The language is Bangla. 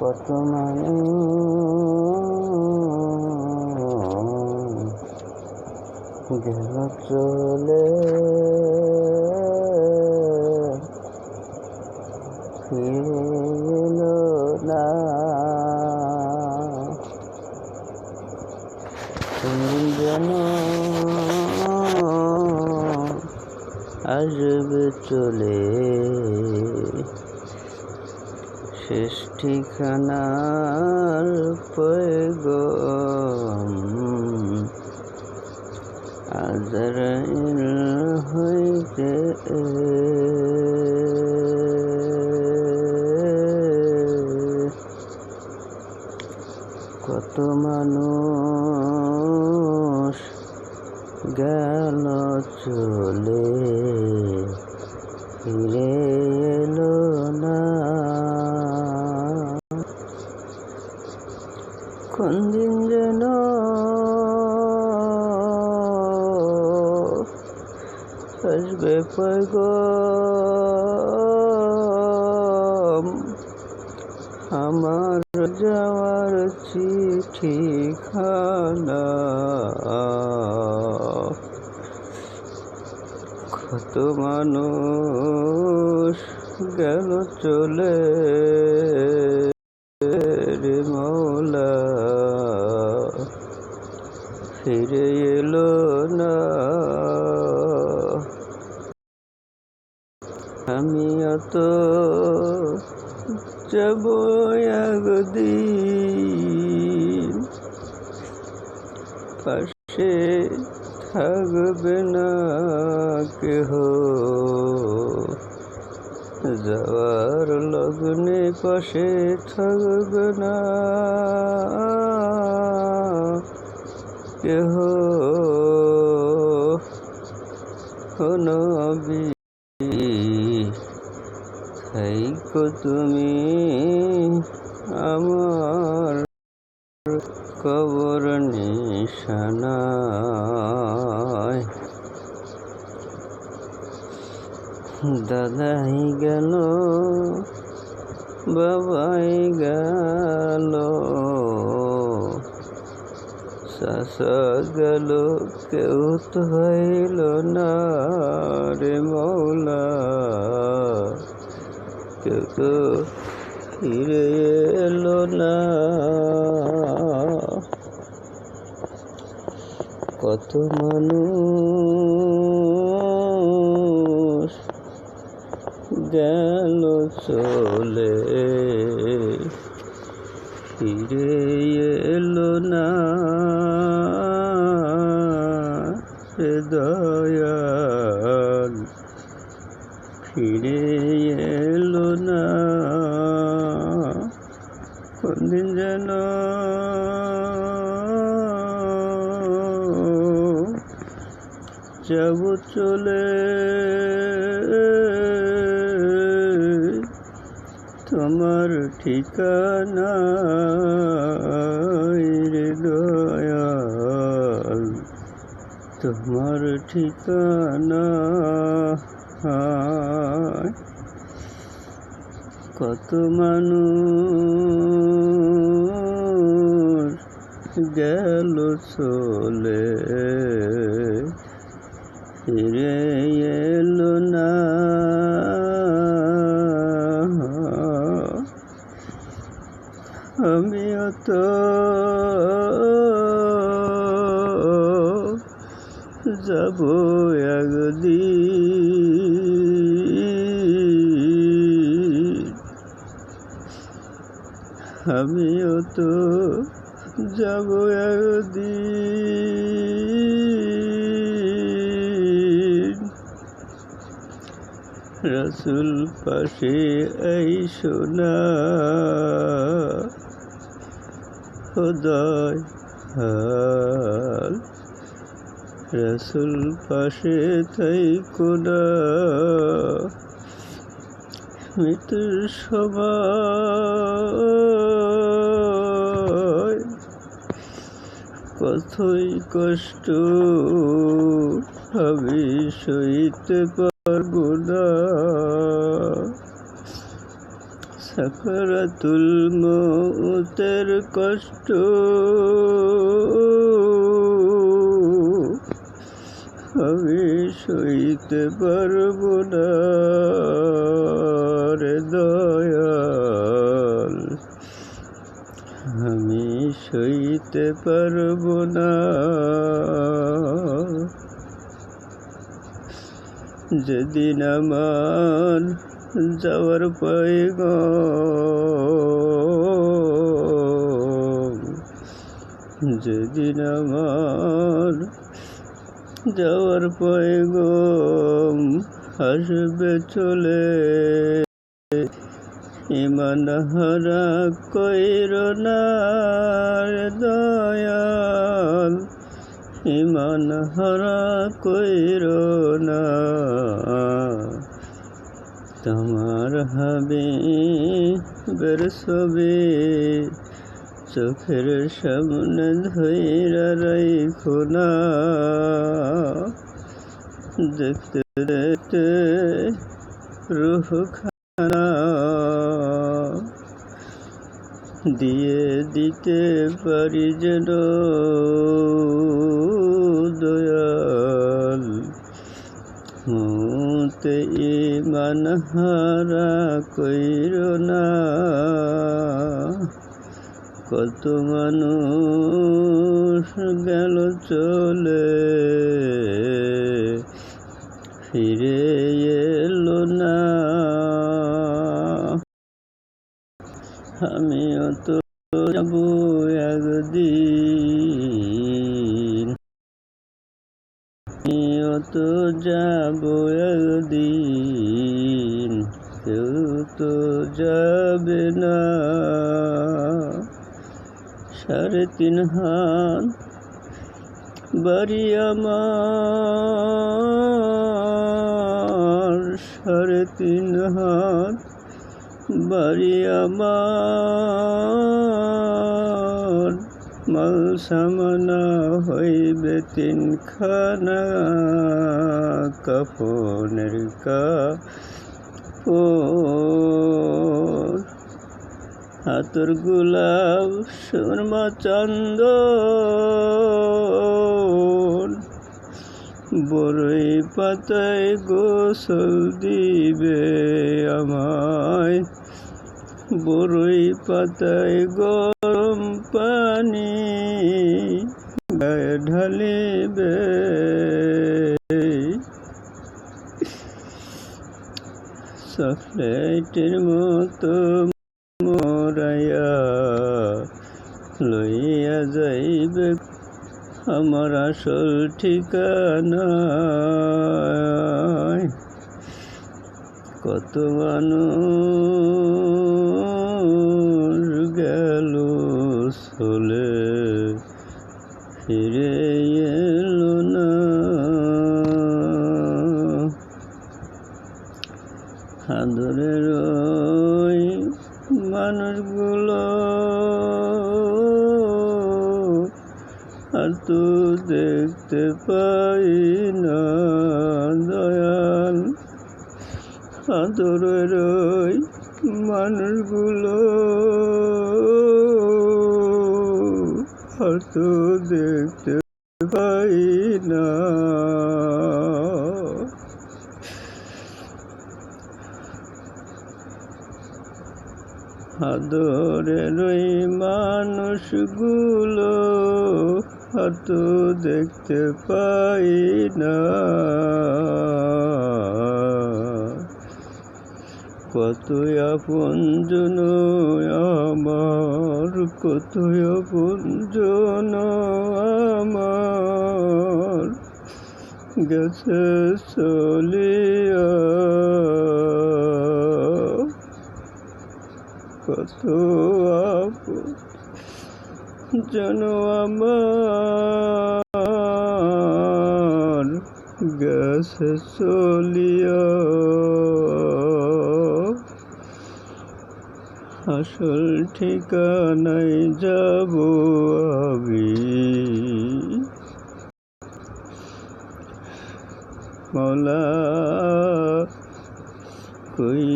কত মানুষ গেল চলে। ফিরে এলো না যেন আসবে চলে। শেষ ঠিকানার পয়গম আজরাইল হইতে কত মানুষ গেল চলে ফিরে এলো দিন যেন আসবে পয়গম। আমার যাওয়ার চিঠিখানা কত মানুষ গেল চলে। ফিরে এলো না। আমি অত যাব একদিন। পাশে থাকবে না কেহ। যাওয়ার লগ্নে পাশে থাকবে না। কেহ নবী তুমি আমার কবর নিশানায় দাদাই গেল বাবাই গেল শাসা গেল কেউ তো হইল না রে মৌলা। কেউ তো ফিরে এলো না। কত মানুষ গেল চলে। ফিরে এলো দয়াল ফিরে এলো না। কোনদিন যেন যাব চলে। তোমার ঠিকানা রে দয়াল তোমার ঠিকানা কত মানুষ গেল চলে ফিরে যাব একদিন। আমিও তো যাব একদিন। রসুল পাশে এই সোনা। খোদায় হাল। রসুল পাশে তাই কোনা মৃত্যুর সময় কতই কষ্ট আমি সইতে পারব না। সাকরাতুল মৌতের কষ্ট আমি সইতে পারব না দয়াল। আমি সইতে পারব না। যেদিন আমার যাওয়ার পয়গম যেদিন আমার যাওয়ার পয়গম আসবে চলে। ইমান হারা কইর দয়াল। ইমান হারা কইর না। তোমার হাবি বের ছবি চোখের সামনে ধৈরা রাইখো না। দেখতে দেখতে রুহ খানা দিয়ে দিতে পারি যেন দয়াল। মুতে ইমান হারা কইর না। কত মানুষ গেল চলে। ফিরে এলো না। আমিও তো যাব একদিন। আমিও তো যাব একদিন। কেউ তো যাবে না। সাড়ে তিন হাত বাড়ি আমার সাড়ে তিন হাত বাড়ি আমার মাল সামানা হইবে কাফনের কাপড় হাতর গোলাপ, সুরমা চন্দন। বড়ই পাতায় গোসল দিবে আমায়। বড়ই পাতায় গরম পানি ঢালিবে। চকলেটের মতো আমার আসল ঠিকানা। কত মানুষ গেল চলে ফিরে এলো না। ওই মানুষগুলো আর তো দেখতে পাই না, দয়াল। আদরের ওই মানুষগুলো। আর তো দেখতে পাই না। আদরের মানুষগুলো তো দেখতে পাই না। কত আপন জন আমার কত আপন জন আমার গেছে চলিয়া। কত আপন জন আমার গেছে চলিয়া। আসল ঠিকানায় যাব আমি। মৌলা কইর